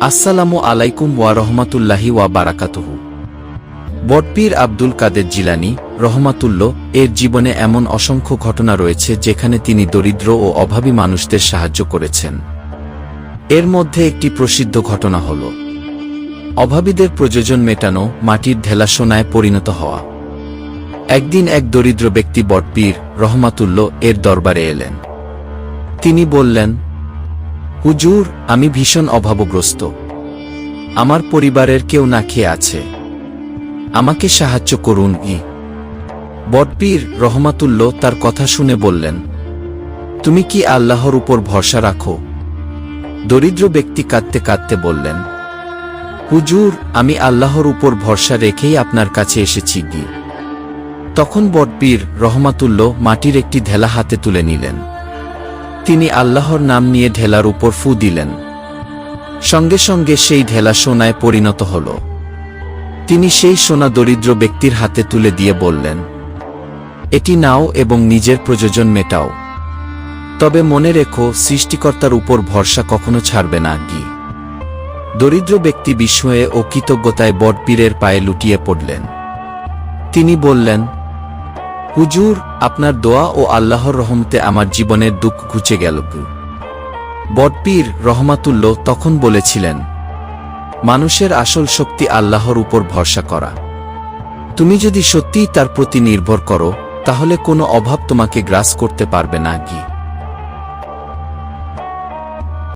আসসালামু আলাইকুম ওয়া রহমাতুল্লাহি ওয়া বারাকাতুহু। বটপীর আব্দুল কাদের জিলানি রহমাতুল্ল এর জীবনে এমন অসংখ্য ঘটনা রয়েছে যেখানে তিনি দরিদ্র ও অভাবী মানুষদের সাহায্য করেছেন। এর মধ্যে একটি প্রসিদ্ধ ঘটনা হল, অভাবীদের প্রয়োজন মেটানো মাটির ঢেলা সোনায় পরিণত হওয়া। একদিন এক দরিদ্র ব্যক্তি বটপীর রহমাতুল্ল এর দরবারে এলেন। তিনি বললেন হুজুর, আমি ভীষণ অভাবগ্রস্ত। আমার পরিবারের কেউ না খেয়ে আছে। আমাকে সাহায্য করুন ই। বটপীর রহমাতুল্ল তার কথা শুনে বললেন, তুমি কি আল্লাহর উপর ভরসা রাখো? দরিদ্র ব্যক্তি কাঁদতে কাঁদতে বললেন, হুজুর, আমি আল্লাহর উপর ভরসা রেখেই আপনার কাছে এসেছি গি তখন বটপীর রহমাতুল্ল মাটির একটি ধেলা হাতে তুলে নিলেন। তিনি আল্লাহর নাম নিয়ে ঢেলার উপর ফু দিলেন। সঙ্গে সঙ্গে সেই ঢেলা সোনায় পরিণত হল। তিনি সেই সোনা দরিদ্র ব্যক্তির হাতে তুলে দিয়ে বললেন, এটি নাও এবং নিজের প্রয়োজন মেটাও। তবে মনে রেখো, সৃষ্টিকর্তার উপর ভরসা কখনো ছাড়বে না গি দরিদ্র ব্যক্তি বিস্ময়ে ও কৃতজ্ঞতায় বটপীরের পায়ে লুটিয়ে পড়লেন। তিনি বললেন হুজুর, আপনার দোয়া ও আল্লাহর রহমতে আমার জীবনের দুঃখ ঘুচে গেল বটপীর রহমাতুল্ল তখন বলেছিলেন, মানুষের আসল শক্তি আল্লাহর উপর ভরসা করা। তুমি যদি সত্যিই তার প্রতি নির্ভর করো, তাহলে কোনো অভাব তোমাকে গ্রাস করতে পারবে না কি